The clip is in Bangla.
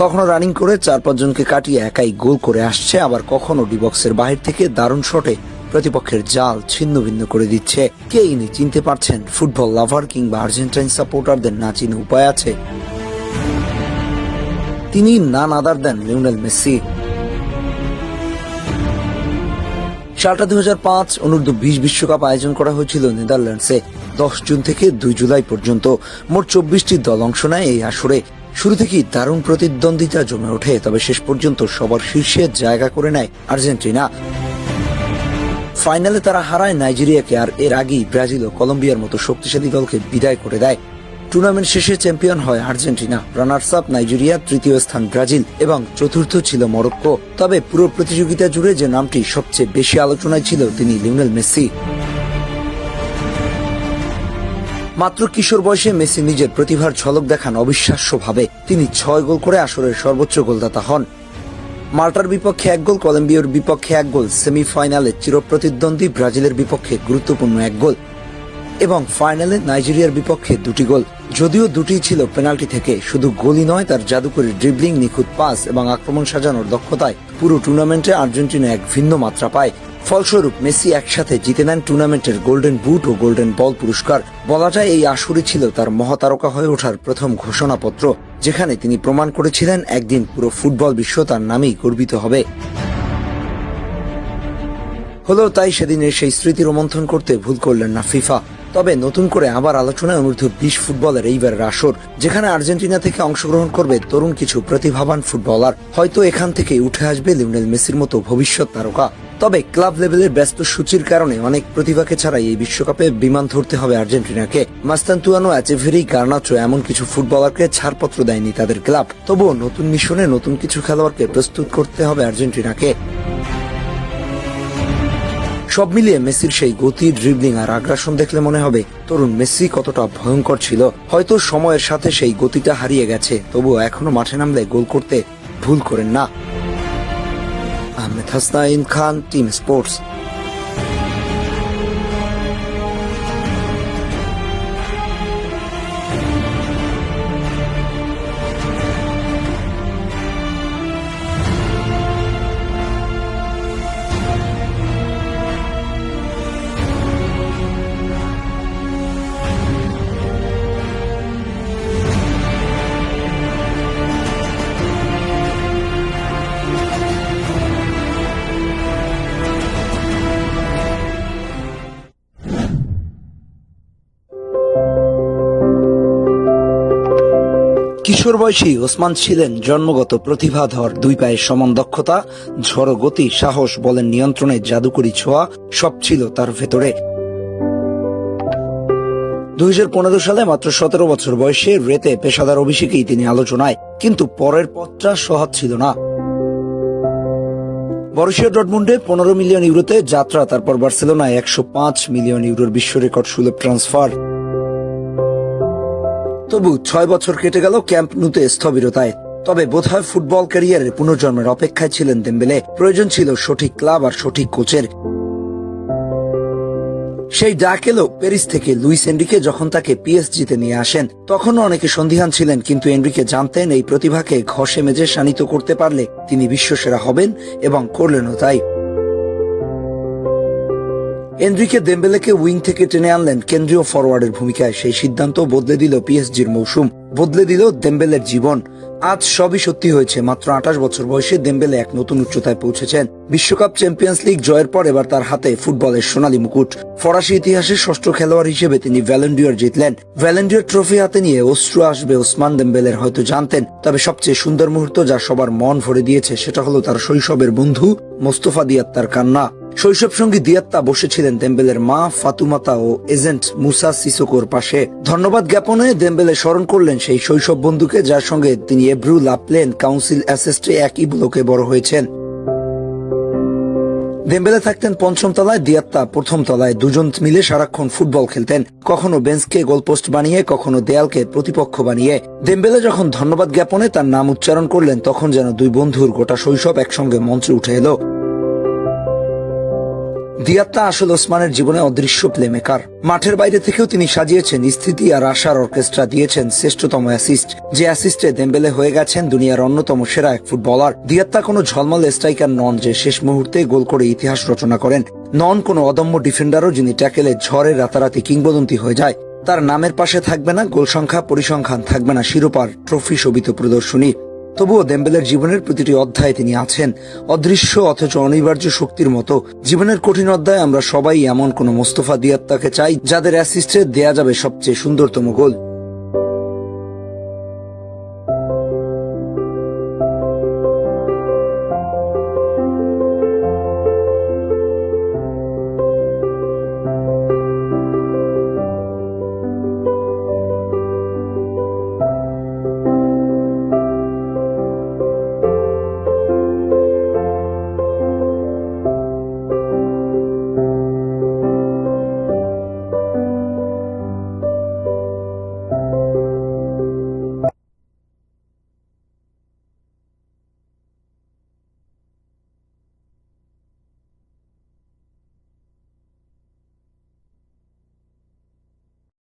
কখনো রানিং করে চার পাঁচজনকে কাটিয়ে একাই গোল করে আসছে, আবার কখনো ডিবক্সের বাহির থেকে দারুণ শটে প্রতিপক্ষের জাল ছিন্ন ভিন্ন করে দিচ্ছে। কে ইনি চিনতে পারছেন, ফুটবল লাভার কিংবা আর্জেন্টাইন সাপোর্টারদের না চিনে উপায় আছে। তিনি নান আদার দেন লিওনেল মেসি। সালটা দুই হাজার পাঁচ অনূর্ধ্ব বিশ বিশ্বকাপ আয়োজন করা হয়েছিল নেদারল্যান্ডসে, দশ জুন থেকে দুই জুলাই পর্যন্ত। মোট চব্বিশটি দল অংশ নেয় এই আসরে। শুরু থেকেই দারুণ প্রতিদ্বন্দ্বিতা জমে ওঠে, তবে শেষ পর্যন্ত সবার শীর্ষে জায়গা করে নেয় আর্জেন্টিনা। ফাইনালে তারা হারায় নাইজেরিয়াকে, আর এর আগেই ব্রাজিল ও কলম্বিয়ার মতো শক্তিশালী দলকে বিদায় করে দেয়। টুর্নামেন্ট শেষে চ্যাম্পিয়ন হয় আর্জেন্টিনা। রানার্স আপ নাইজেরিয়া, তৃতীয় স্থান ব্রাজিল এবং চতুর্থ ছিল মরক্কো। তবে পুরো প্রতিযোগিতা জুড়ে যে নামটি সবচেয়ে বেশি আলোচনায় ছিল, তিনি লিওনেল মেসি। মাত্র কিশোর বয়সে মেসি নিজের প্রতিভার ঝলক দেখান অবিশ্বাস্যভাবে। তিনি ছয় গোল করে আসরের সর্বোচ্চ গোলদাতা হন। মাল্টার বিপক্ষে এক গোল, কলম্বিয়ার বিপক্ষে এক গোল, সেমিফাইনালে চিরপ্রতিদ্বন্দ্বী ব্রাজিলের বিপক্ষে গুরুত্বপূর্ণ এক গোল এবং ফাইনালে নাইজেরিয়ার বিপক্ষে দুটি গোল। যদিও দুটি ছিল পেনাল্টি থেকে, শুধু গোলই নয়, তার জাদুকরী ড্রিবলিং নিখুঁত পাস এবং আক্রমণ সাজানোর দক্ষতায় পুরো টুর্নামেন্টে আর্জেন্টিনা এক ভিন্ন মাত্রা পায়। ফলস্বরূপ, মেসি একসাথে জিতে নেন টুর্নামেন্টের গোল্ডেন বুট ও গোল্ডেন বল পুরস্কার। বলা যায় এই আসরই ছিল তার মহাতারকা হয়ে ওঠার প্রথম ঘোষণাপত্র, যেখানে তিনি প্রমাণ করেছিলেন একদিন পুরো ফুটবল বিশ্ব তার নামেই গর্বিত হবে। হলেও তাই সেদিনের সেই স্মৃতি রোমন্থন করতে ভুল করলেন না ফিফা। তবে নতুন করে আবার আলোচনায় অনূর্ধ্ব বিশ ফুটবলের এইবারের আসর, যেখানে আর্জেন্টিনা থেকে অংশগ্রহণ করবে তরুণ কিছু প্রতিভাবান ফুটবলার। হয়তো এখান থেকে উঠে আসবে লিওনেল মেসির মতো ভবিষ্যৎ তারকা। তবে ক্লাব লেভেলের ব্যস্ত সূচির কারণে অনেক প্রতিভাকে ছাড়াই এই বিশ্বকাপে বিমান ধরতে হবে আর্জেন্টিনাকে। মাস্তান্তুয়ানো অ্যাচেভেরি গার্নাচো এমন কিছু ফুটবলারকে ছাড়পত্র দেয়নি তাদের ক্লাব। তবুও নতুন মিশনে নতুন কিছু খেলোয়াড়কে প্রস্তুত করতে হবে আর্জেন্টিনাকে। সব মিলিয়ে মেসির সেই গতি ড্রিবলিং আর আগ্রাসন দেখলে মনে হবে, তরুণ মেসি কতটা ভয়ঙ্কর ছিল। হয়তো সময়ের সাথে সেই গতিটা হারিয়ে গেছে, তবুও এখনও মাঠে নামলে গোল করতে ভুল করেন না। Ahmed Hasnain Khan, team sports. কিশোর বয়সী ওসমান ছিলেন জন্মগত প্রতিভাধর, দুই পায়ের সমান দক্ষতা, ঝড়ো গতি, সাহস বলেন নিয়ন্ত্রণে জাদুকরি ছোঁয়া, সব ছিল তার ভেতরে। দুই সালে মাত্র সতেরো বছর বয়সে রেতে পেশাদার অভিষেকেই তিনি আলোচনায়, কিন্তু পরের পথটা সহজ ছিল না। বরুশিয়া ডটমুন্ডে পনেরো মিলিয়ন ইউরোতে যাত্রা, তারপর বার্সেলোনায় একশো পাঁচ মিলিয়ন ইউরোর বিশ্ব রেকর্ড সুলভ ট্রান্সফার। তবু ছয় বছর কেটে গেল ক্যাম্প নুতে স্থবিরতায়। তবে বোধহয় ফুটবল ক্যারিয়ারের পুনর্জন্মের অপেক্ষায় ছিলেন দেম্বেলে। প্রয়োজন ছিল সঠিক ক্লাব আর সঠিক কোচের। সেই ডাক এলো প্যারিস থেকে লুইস এন্ড্রিকে যখন তাকে পিএসজিতে নিয়ে আসেন। তখনও অনেকে সন্দিহান ছিলেন, কিন্তু এন্ড্রিকে জানতেন এই প্রতিভাকে ঘষে মেজে শানিত করতে পারলে তিনি বিশ্বসেরা হবেন এবং করলেনও তাই। এন্ড্রিকে দেম্বেলেকে উইং থেকে টেনে আনলেন কেন্দ্রীয় ফরওয়ার্ডের ভূমিকায়। সেই সিদ্ধান্ত বদলে দিল পিএসজির মৌসুম, বদলে দিল দেম্বেলের জীবন। আজ সবই সত্যি হয়েছে, মাত্র আঠাশ বছর বয়সে দেম্বেলে এক নতুন উচ্চতায় পৌঁছেছেন। বিশ্বকাপ চ্যাম্পিয়ন্স লিগ জয়ের পর এবার তার হাতে ফুটবলের সোনালী মুকুট। ফরাসি ইতিহাসে ষষ্ঠ খেলোয়াড় হিসেবে তিনি ভ্যালেন্ডিয়র জিতলেন। ভ্যালেন্ডিয়র ট্রফি হাতে নিয়ে অশ্রু আসবে ওসমান দেম্বেলের হয়তো জানতেন, তবে সবচেয়ে সুন্দর মুহূর্ত যা সবার মন ভরে দিয়েছে সেটা হলো তার শৈশবের বন্ধু মোস্তফা দিয়াত্তার কান্না। শৈশব সঙ্গী দিয়াত্তা বসেছিলেন দেম্বেলের মা, ফাতুমাতা ও এজেন্ট মুসা সিসোকোর পাশে। ধন্যবাদ জ্ঞাপনে দেম্বেলে স্মরণ করলেন সেই শৈশব বন্ধুকে, যার সঙ্গে তিনি এব্রু লাপলেন কাউন্সিল অ্যাসেস্টে একই ব্লকে বড় হয়েছেন। দেম্বেলে থাকতেন পঞ্চম তলায়, দিয়াত্তা প্রথম তলায় দুজন মিলে সারাক্ষণ ফুটবল খেলতেন। কখনো বেঞ্চকে গোলপোস্ট বানিয়ে, কখনো দেয়ালকে প্রতিপক্ষ বানিয়ে। দেম্বেলে যখন ধন্যবাদ জ্ঞাপনে তার নাম উচ্চারণ করলেন, তখন যেন দুই বন্ধুর গোটা শৈশব একসঙ্গে মঞ্চে উঠে এলো। দিয়াত্তা আসল ওসমানের জীবনে অদৃশ্য প্লেমেকার। মাঠের বাইরে থেকেও তিনি সাজিয়েছেন স্থিতি আর আশার অর্কেস্ট্রা দিয়েছেন শ্রেষ্ঠতম অ্যাসিস্ট, যে অ্যাসিস্টে দেম্বেলে হয়ে গেছেন দুনিয়ার অন্যতম সেরা এক ফুটবলার। দিয়াত্তা কোনো ঝলমল স্ট্রাইকার নন যে শেষ মুহূর্তে গোল করে ইতিহাস রচনা করেন। নন কোনো অদম্য ডিফেন্ডারও যিনি ট্যাকেলে ঝড়ে রাতারাতি কিংবদন্তি হয়ে যায়। তার নামের পাশে থাকবে না গোল সংখ্যা পরিসংখ্যান, থাকবে না শিরোপার ট্রফি শোভিত প্রদর্শনী। তবুও দেম্বেলের জীবনের প্রতিটি অধ্যায়ে তিনি আছেন, অদৃশ্য অথচ অনিবার্য শক্তির মতো। জীবনের কঠিন অধ্যায়ে আমরা সবাই এমন কোন মোস্তফা দিয়াত্তাকে চাই, যাদের অ্যাসিস্টে দেয়া যাবে সবচেয়ে সুন্দরতম গোল।